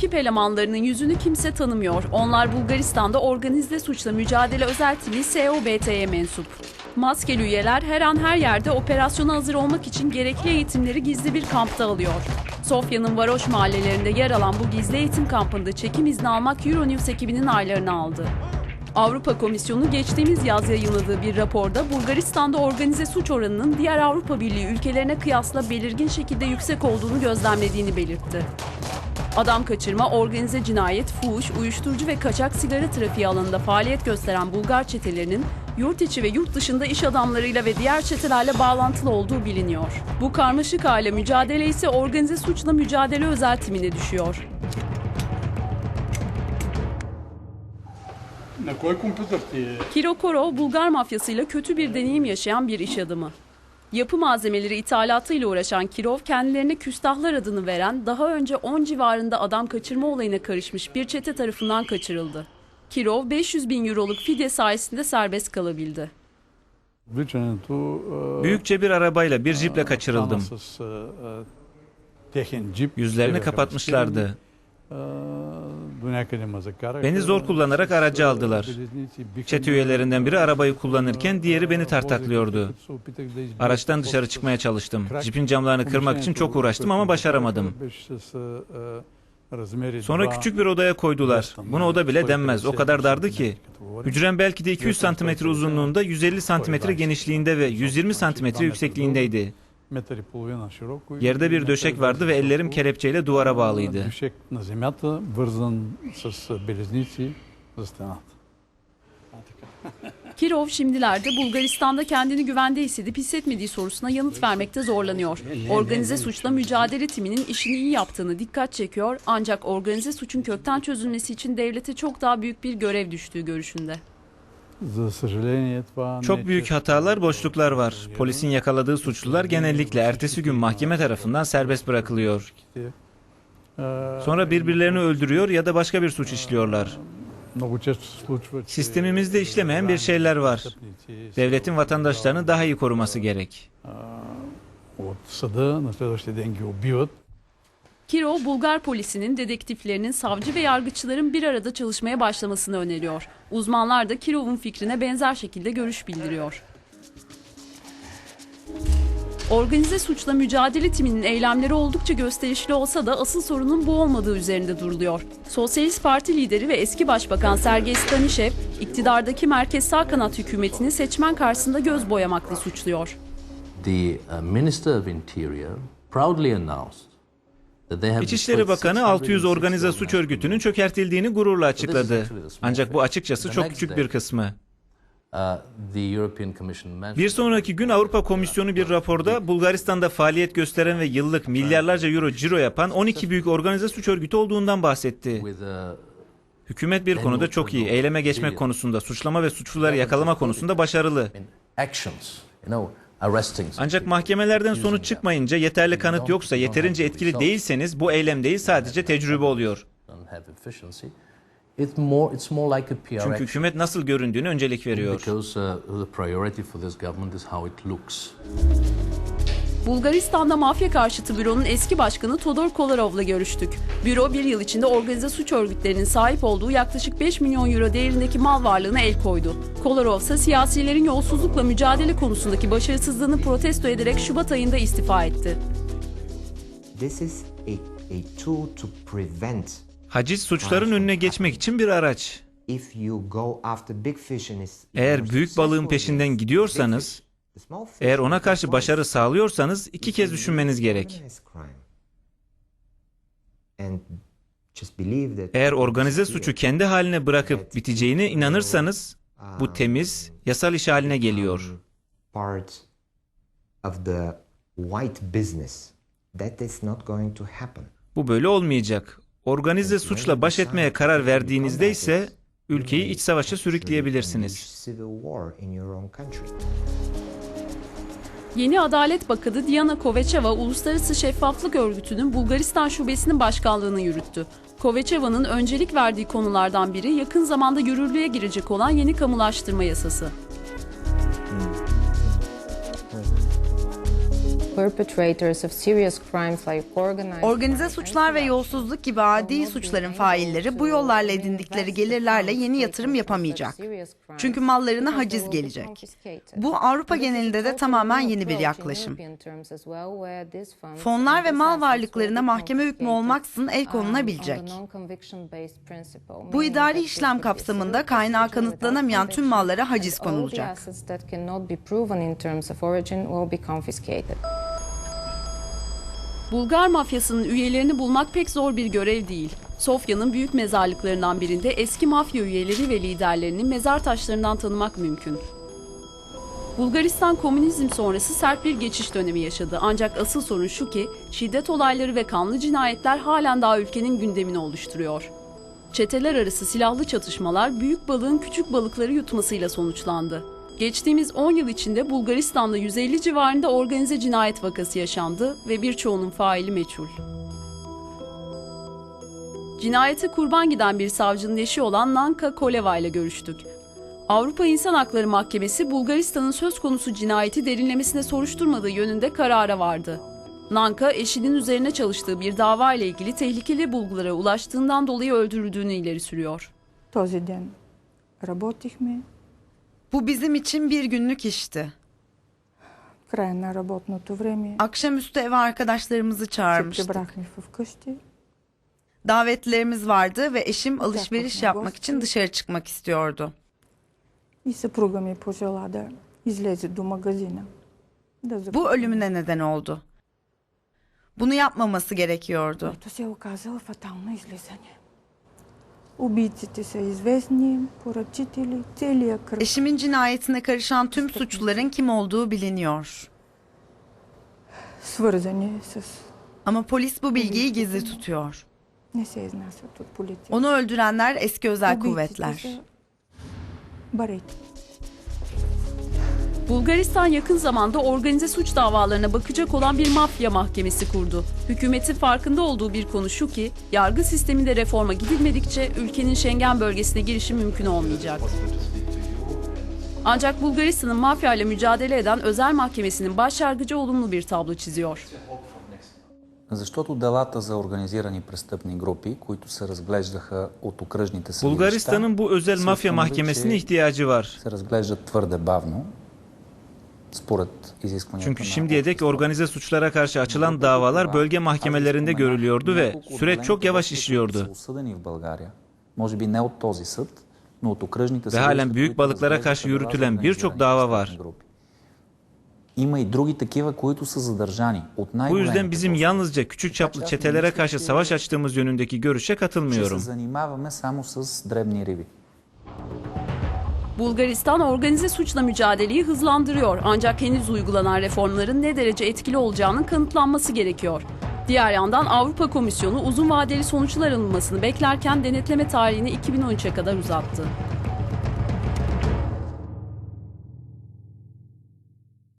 ekip elemanlarının yüzünü kimse tanımıyor. Onlar Bulgaristan'da organize suçla mücadele özel timi SOBT'ye mensup. Maskeli üyeler her an her yerde operasyona hazır olmak için gerekli eğitimleri gizli bir kampta alıyor. Sofya'nın varoş mahallelerinde yer alan bu gizli eğitim kampında çekim izni almak Euronews ekibinin aylarını aldı. Avrupa Komisyonu geçtiğimiz yaz yayınladığı bir raporda Bulgaristan'da organize suç oranının diğer Avrupa Birliği ülkelerine kıyasla belirgin şekilde yüksek olduğunu gözlemlediğini belirtti. Adam kaçırma, organize cinayet, fuhuş, uyuşturucu ve kaçak sigara trafiği alanında faaliyet gösteren Bulgar çetelerinin yurt içi ve yurt dışında iş adamlarıyla ve diğer çetelerle bağlantılı olduğu biliniyor. Bu karmaşık aile mücadele ise organize suçla mücadele özel timine düşüyor. Kirokoro, Bulgar mafyasıyla kötü bir deneyim yaşayan bir iş adamı. Yapı malzemeleri ithalatıyla uğraşan Kirov kendilerine küstahlar adını veren daha önce 10 civarında adam kaçırma olayına karışmış bir çete tarafından kaçırıldı. Kirov 500 bin euroluk fidye sayesinde serbest kalabildi. Büyükçe bir arabayla bir jiple kaçırıldım. Yüzlerini kapatmışlardı. Beni zor kullanarak aracı aldılar. Çete üyelerinden biri arabayı kullanırken diğeri beni tartaklıyordu. Araçtan dışarı çıkmaya çalıştım. Jipin camlarını kırmak için çok uğraştım ama başaramadım. Sonra küçük bir odaya koydular. Buna oda bile denmez. O kadar dardı ki. Hücrem belki de 200 santimetre uzunluğunda, 150 santimetre genişliğinde ve 120 santimetre yüksekliğindeydi. Yerde bir döşek vardı ve ellerim kelepçeyle duvara bağlıydı. Kirov şimdilerde Bulgaristan'da kendini güvende hissedip hissetmediği sorusuna yanıt vermekte zorlanıyor. Organize suçla mücadele timinin işini iyi yaptığını dikkat çekiyor ancak organize suçun kökten çözülmesi için devlete çok daha büyük bir görev düştüğü görüşünde. Çok büyük hatalar, boşluklar var. Polisin yakaladığı suçlular genellikle ertesi gün mahkeme tarafından serbest bırakılıyor. Sonra birbirlerini öldürüyor ya da başka bir suç işliyorlar. Sistemimizde işlemeyen bir şeyler var. Devletin vatandaşlarını daha iyi koruması gerek. Kirov, Bulgar polisinin, dedektiflerinin, savcı ve yargıçların bir arada çalışmaya başlamasını öneriyor. Uzmanlar da Kirov'un fikrine benzer şekilde görüş bildiriyor. Organize suçla mücadele timinin eylemleri oldukça gösterişli olsa da asıl sorunun bu olmadığı üzerinde duruluyor. Sosyalist Parti lideri ve eski başbakan Sergey Stanishev, iktidardaki merkez sağ kanat hükümetini seçmen karşısında göz boyamakla suçluyor. The uh, Minister of Interior proudly announced İçişleri Bakanı 600 660 organize suç örgütünün çökertildiğini gururla açıkladı. Ancak bu açıkçası çok küçük bir kısmı. Uh, Bir sonraki gün Avrupa Komisyonu bir raporda Bulgaristan'da faaliyet gösteren ve yıllık milyarlarca euro ciro yapan 12 büyük organize suç örgütü olduğundan bahsetti. uh, Hükümet bir konuda çok iyi. Eyleme geçmek konusunda, suçlama ve suçluları yakalama konusunda başarılı. Ancak mahkemelerden sonuç çıkmayınca yeterli kanıt yoksa, yeterince etkili değilseniz bu eylem değil sadece tecrübe oluyor. Çünkü hükümet nasıl göründüğünü öncelik veriyor. Bulgaristan'da mafya karşıtı büronun eski başkanı Todor Kolarov'la görüştük. Büro bir yıl içinde organize suç örgütlerinin sahip olduğu yaklaşık 5 milyon euro değerindeki mal varlığına el koydu. Kolarov ise siyasilerin yolsuzlukla mücadele konusundaki başarısızlığını protesto ederek Şubat ayında istifa etti. This is a, a tool to prevent Haciz suçların önüne geçmek için bir araç. if you go after big fish and it's Eğer büyük balığın peşinden gidiyorsanız, eğer ona karşı başarı sağlıyorsanız iki kez düşünmeniz gerek. Eğer organize suçu kendi haline bırakıp biteceğine inanırsanız, bu temiz, yasal iş haline geliyor. Bu böyle olmayacak. Organize suçla baş etmeye karar verdiğinizde ise ülkeyi iç savaşa sürükleyebilirsiniz. Yeni Adalet Bakanı Diana Kovacheva, Uluslararası Şeffaflık Örgütü'nün Bulgaristan Şubesi'nin başkanlığını yürüttü. Kovacheva'nın öncelik verdiği konulardan biri yakın zamanda yürürlüğe girecek olan yeni kamulaştırma yasası. Organize suçlar ve yolsuzluk gibi adi suçların failleri bu yollarla edindikleri gelirlerle yeni yatırım yapamayacak. Çünkü mallarına haciz gelecek. Bu Avrupa genelinde de tamamen yeni bir yaklaşım. Fonlar ve mal varlıklarına mahkeme hükmü olmaksızın el konulabilecek. Bu idari işlem kapsamında kaynağı kanıtlanamayan tüm mallara haciz konulacak. Bulgar mafyasının üyelerini bulmak pek zor bir görev değil. Sofya'nın büyük mezarlıklarından birinde eski mafya üyeleri ve liderlerini mezar taşlarından tanımak mümkün. Bulgaristan komünizm sonrası sert bir geçiş dönemi yaşadı. Ancak asıl sorun şu ki şiddet olayları ve kanlı cinayetler halen daha ülkenin gündemini oluşturuyor. Çeteler arası silahlı çatışmalar büyük balığın küçük balıkları yutmasıyla sonuçlandı. Geçtiğimiz 10 yıl içinde Bulgaristan'da 150 civarında organize cinayet vakası yaşandı ve birçoğunun faili meçhul. Cinayete kurban giden bir savcının eşi olan Nanka Koleva ile görüştük. Avrupa İnsan Hakları Mahkemesi Bulgaristan'ın söz konusu cinayeti derinlemesine soruşturmadığı yönünde karara vardı. Nanka eşinin üzerine çalıştığı bir dava ile ilgili tehlikeli bulgulara ulaştığından dolayı öldürüldüğünü ileri sürüyor. Този ден работихме. Bu bizim için bir günlük işti. В края на работното време Akşamüstü eve arkadaşlarımızı се çağırmıştık. прибрахме вкъщи. Davetlilerimiz vardı ve eşim alışveriş yapmak için dışarı çıkmak istiyordu. И съпруга ми пожела да излезе до магазина. Да Bu закупи. ölümüne neden oldu. Bunu yapmaması gerekiyordu. Което се оказало фатално излизане. Убийците са известни, поръчители, целият кръг. Eşimin cinayetine karışan tüm suçluların kim olduğu biliniyor. свързани с... Ama polis bu bilgiyi gizli tutuyor. Не се изнасят от полиция. Onu öldürenler eski özel Убийците kuvvetler. са барети. Bulgaristan yakın zamanda organize suç davalarına bakacak olan bir mafya mahkemesi kurdu. Hükümetin farkında olduğu bir konu şu ki, yargı sisteminde reforma gidilmedikçe ülkenin Schengen bölgesine girişi mümkün olmayacak. Ancak Bulgaristan'ın mafya ile mücadele eden özel mahkemesinin başyargıcı olumlu bir tablo çiziyor. Bulgaristan'ın bu özel mafya mahkemesine ihtiyacı var. според изискванията Çünkü на şimdiye dek обществото. organize suçlara karşı açılan davalar bölge mahkemelerinde görülüyordu ve süreç çok yavaş işliyordu. Осъдени в България, може би не от този съд, но от окръжните Ve halen съдилища, büyük които balıklara разглеждаха karşı дела за yürütülen birçok организирани dava престъпни var. групи. Има и други такива, които са задържани от Bu най-големите yüzden bizim достъпи. yalnızca küçük çaplı çetelere karşı savaş açtığımız yönündeki görüşe Ще се katılmıyorum. занимаваме само с дребни риби. Bulgaristan organize suçla mücadeleyi hızlandırıyor ancak henüz uygulanan reformların ne derece etkili olacağının kanıtlanması gerekiyor. Diğer yandan Avrupa Komisyonu uzun vadeli sonuçlar alınmasını beklerken denetleme tarihini 2013'e kadar uzattı.